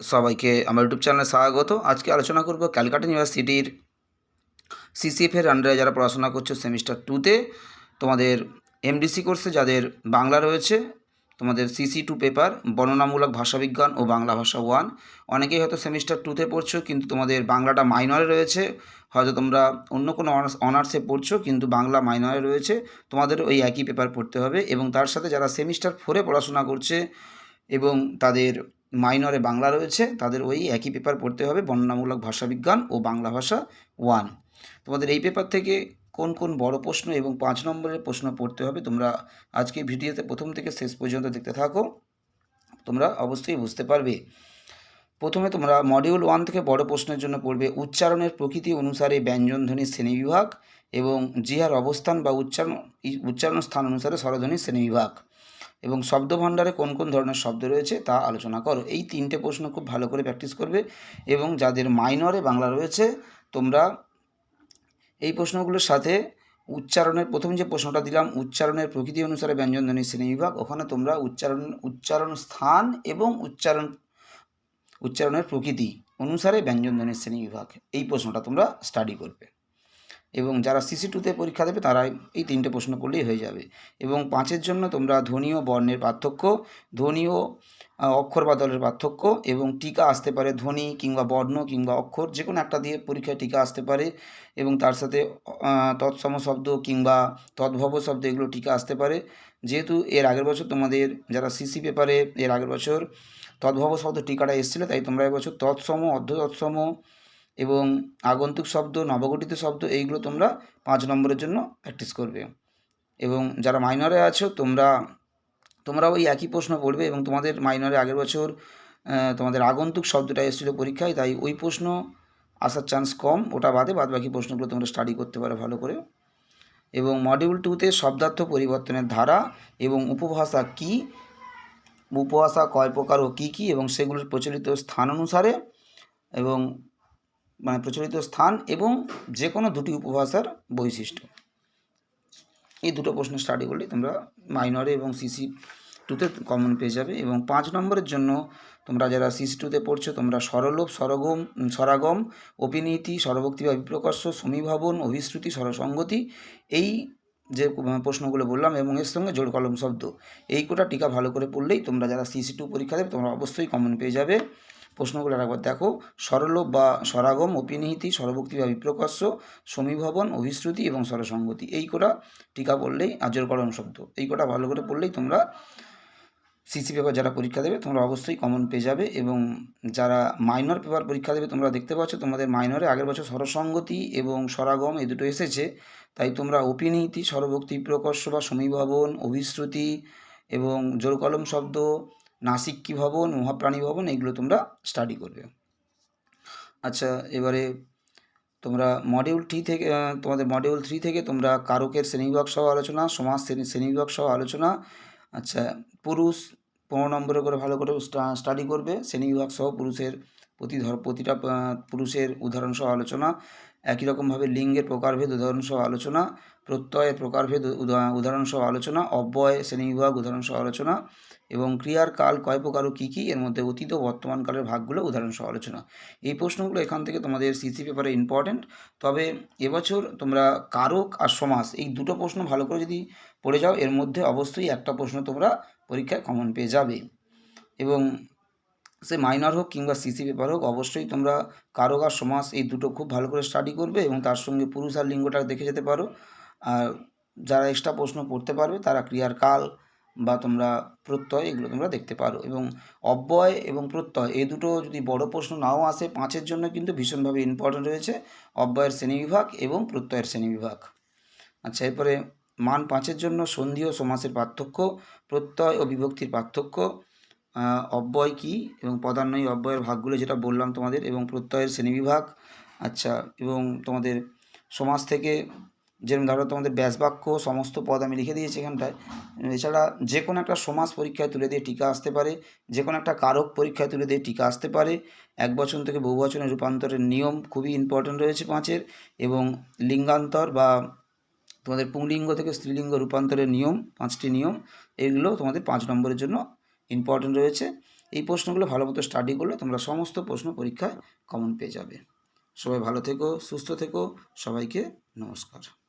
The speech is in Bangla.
সবাইকে আমার ইউটিউব চ্যানেলে স্বাগত। আজকে আলোচনা করব ক্যালকাটা ইউনিভার্সিটির সিসিএফের আন্ডারে যারা পড়াশোনা করছ সেমিস্টার টুতে তোমাদের এমডিসি কোর্সে যাদের বাংলা রয়েছে, তোমাদের সিসি টু পেপার বর্ণনামূলক ভাষাবিজ্ঞান ও বাংলা ভাষা ওয়ান অনেকেই হয়তো সেমিস্টার টুতে পড়ছো, কিন্তু তোমাদের বাংলাটা মাইনরে রয়েছে। হয়তো তোমরা অন্য কোনো অনার্স অনার্সে পড়ছো, কিন্তু বাংলা মাইনরে রয়েছে। তোমাদের ওই একই পেপার পড়তে হবে এবং তার সাথে যারা সেমিস্টার ফোরে পড়াশোনা করছে এবং তাদের মাইনরে বাংলা রয়েছে, তাদের ওই একই পেপার পড়তে হবে, বর্ণনামূলক ভাষাবিজ্ঞান ও বাংলা ভাষা ওয়ান তোমাদের এই পেপার থেকে কোন কোন বড় প্রশ্ন এবং পাঁচ নম্বরের প্রশ্ন পড়তে হবে, তোমরা আজকে ভিডিওতে প্রথম থেকে শেষ পর্যন্ত দেখতে থাকো, তোমরা অবশ্যই বুঝতে পারবে। প্রথমে তোমরা মডিউল ওয়ান থেকে বড় প্রশ্নের জন্য পড়বে, উচ্চারণের প্রকৃতি অনুসারে ব্যঞ্জনধ্বনির শ্রেণীবিভাগ এবং জিহার অবস্থান বা উচ্চারণ উচ্চারণ স্থান অনুসারে স্বরধ্বনির শ্রেণীবিভাগ এবং শব্দভাণ্ডারে কোন কোন ধরনের শব্দ রয়েছে তা আলোচনা করো। এই তিনটে প্রশ্ন খুব ভালো করে প্র্যাকটিস করবে এবং যাদের মাইনরে বাংলা রয়েছে, তোমরা এই প্রশ্নগুলোর সাথে উচ্চারণের, প্রথম যে প্রশ্নটা দিলাম, উচ্চারণের প্রকৃতি অনুসারে ব্যঞ্জনধ্বনির শ্রেণীবিভাগ ওখানে তোমরা উচ্চারণ উচ্চারণ স্থান এবং উচ্চারণ, উচ্চারণের প্রকৃতি অনুসারে ব্যঞ্জনধ্বনির শ্রেণীবিভাগ এই প্রশ্নটা তোমরা স্টাডি করবে। এবং যারা সিসি টুতে পরীক্ষা দেবে তারা এই তিনটে প্রশ্ন করলেই হয়ে যাবে। এবং পাঁচের জন্য তোমরা ধ্বনি ও বর্ণের পার্থক্য ধ্বনি ও অক্ষর বা দলের পার্থক্য এবং টিকা আসতে পারে ধ্বনি কিংবা বর্ণ কিংবা অক্ষর যে কোনো একটা দিয়ে পরীক্ষায় টিকা আসতে পারে এবং তার সাথে তৎসম শব্দ কিংবা তদ্ভব শব্দ এগুলো টিকা আসতে পারে। যেহেতু এর আগের বছর তোমাদের যারা সিসি পেপারে এর আগের বছর তদ্ভব শব্দ টিকাটা এসেছিল, তাই তোমরা এবছর তৎসম অর্ধ তৎসম এবং আগন্তুক শব্দ, নবগঠিত শব্দ, এইগুলো তোমরা পাঁচ নম্বরের জন্য প্র্যাকটিস করবে। এবং যারা মাইনরে আছো, তোমরা তোমরা ওই একই প্রশ্ন পড়বে এবং তোমাদের মাইনরে আগের বছর তোমাদের আগন্তুক শব্দটা এসেছিল পরীক্ষায়, তাই ওই প্রশ্ন আসার চান্স কম, ওটা বাদে বাদ বাকি প্রশ্নগুলো তোমরা স্টাডি করতে পারো ভালো করে। এবং মডিউল টুতে শব্দার্থ পরিবর্তনের ধারা এবং উপভাষা কী, উপভাষা কয় প্রকার ও কী কী, এবং সেগুলোর প্রচলিত স্থান অনুসারে, এবং মানে প্রচলিত স্থান এবং যে কোনো দুটি উপভাষার বৈশিষ্ট্য। এই দুটো প্রশ্ন স্টাডি করলে তোমরা মাইনরে এবং সিসি টুতে কমন পেয়ে যাবে এবং পাঁচ নম্বরের জন্য তোমরা যারা সিসি টুতে পড়ছো, তোমরা সরলোভ সরগম সরাগম অপিনীতি সরভক্তি বা বিপ্রকর্ষ, সমীভাবন, অভিশ্রুতি সরসঙ্গতি এই যে প্রশ্নগুলো বললাম এবং এর সঙ্গে জোর কলম শব্দ, এই কোটা টিকা ভালো করে পড়লেই তোমরা যারা সিসি টু পরীক্ষা দেবে তোমরা অবশ্যই কমন পেয়ে যাবে। প্রশ্নগুলো একবার দেখো সরলোভ বা সরাগম অপিনিহিতি সরভক্তি বা বিপ্রকর্ষ সমীভবন, অভিশ্রুতি এবং সরসঙ্গতি এই কোটা টিকা পড়লেই আজরকরণ শব্দ এই কোটা ভালো করে পড়লেই তোমরা সিসি পেপার যারা পরীক্ষা দেবে, তোমরা অবশ্যই কমন পেয়ে যাবে এবং যারা মাইনর পেপার পরীক্ষা দেবে, তোমরা দেখতে পাচ্ছ তোমাদের মাইনরে আগের বছর সরসঙ্গতি এবং সরাগম এই দুটো এসেছে। তাই তোমরা অপিনীতি সরভক্তি প্রকর্ষ বা সমীভবন, অভিশ্রুতি এবং জোর কলম শব্দ নাসিক্কি ভবন, মহাপ্রাণী ভবন, এগুলো তোমরা স্টাডি করবে। আচ্ছা এবারে তোমরা মডিউল থ্রি থেকে তোমাদের মডিউল থ্রি থেকে তোমরা কারকের শ্রেণীবিভাগ আলোচনা, সমাজ শ্রেণি, শ্রেণীবিভাগ সহ আলোচনা আচ্ছা পুরুষ পনেরো নম্বরে করে ভালো করে স্টাডি করবে, শ্রেণীবিভাগ পুরুষের প্রতি ধর, প্রতিটা পুরুষের উদাহরণ সহ আলোচনা একই রকমভাবে লিঙ্গের প্রকারভেদ উদাহরণ সহ আলোচনা, প্রত্যয়ের প্রকারভেদ, উদা- উদাহরণ সহ আলোচনা, অব্যয়, শ্রেণীবিভাগ উদাহরণ সহ আলোচনা এবং ক্রিয়ার কাল কয় প্রকার ও কী কী, এর মধ্যে অতীত ও বর্তমান কালের ভাগগুলো উদাহরণ সহ আলোচনা। এই প্রশ্নগুলো এখান থেকে তোমাদের সিসি পেপারে ইম্পর্ট্যান্ট তবে এবছর তোমরা কারক আর সমাস, এই দুটো প্রশ্ন ভালো করে যদি পড়ে যাও, এর মধ্যে অবশ্যই একটা প্রশ্ন তোমরা পরীক্ষায় কমন পেয়ে যাবে। এবং সে মাইনর হোক কিংবা সিসি পেপার হোক, অবশ্যই তোমরা কারক সমাস এই দুটো খুব ভালো করে স্টাডি করবে এবং তার সঙ্গে পুরুষ আর লিঙ্গটা দেখে যেতে পারো। আর যারা এক্সট্রা প্রশ্ন পড়তে পারবে, তারা ক্রিয়ার কাল বা তোমরা প্রত্যয় এগুলো তোমরা দেখতে পারো এবং অব্যয় এবং প্রত্যয় এই দুটো যদি বড় প্রশ্ন নাও আসে, পাঁচের জন্য কিন্তু ভীষণভাবে ইম্পর্টেন্ট রয়েছে অব্যয়ের শ্রেণীবিভাগ এবং প্রত্যয়ের শ্রেণীবিভাগ। আচ্ছা এরপরে মান পাঁচের জন্য সন্ধি ও সমাসের পার্থক্য, প্রত্যয় ও বিভক্তির পার্থক্য অব্যয় কী এবং পদান্বয়ী অব্যয়ের ভাগগুলো যেটা বললাম তোমাদের এবং প্রত্যয়ের শ্রেণীবিভাগ। আচ্ছা এবং তোমাদের সমাজ থেকে যেরকম ধরো তোমাদের ব্যাসবাক্য সমস্ত পদ আমি লিখে দিয়েছি এখানটায়। এছাড়া যে কোনো একটা সমাজ পরীক্ষায় তুলে দিয়ে টিকা আসতে পারে, যে কোনো একটা কারক পরীক্ষায় তুলে দিয়ে টিকা আসতে পারে। এক বচন থেকে বহু বচনের রূপান্তরের নিয়ম খুবই ইম্পর্ট্যান্ট রয়েছে পাঁচের এবং লিঙ্গান্তর বা তোমাদের পুংলিঙ্গ থেকে স্ত্রীলিঙ্গ রূপান্তরের নিয়ম, পাঁচটি নিয়ম, এগুলো তোমাদের পাঁচ নম্বরের জন্য ইম্পর্টেন্ট রয়েছে। এই প্রশ্নগুলো ভালো মতো স্টাডি করলে তোমরা সমস্ত প্রশ্ন পরীক্ষায় কমন পেয়ে যাবে। সবাই ভালো থেকো, সুস্থ থেকো, সবাইকে নমস্কার।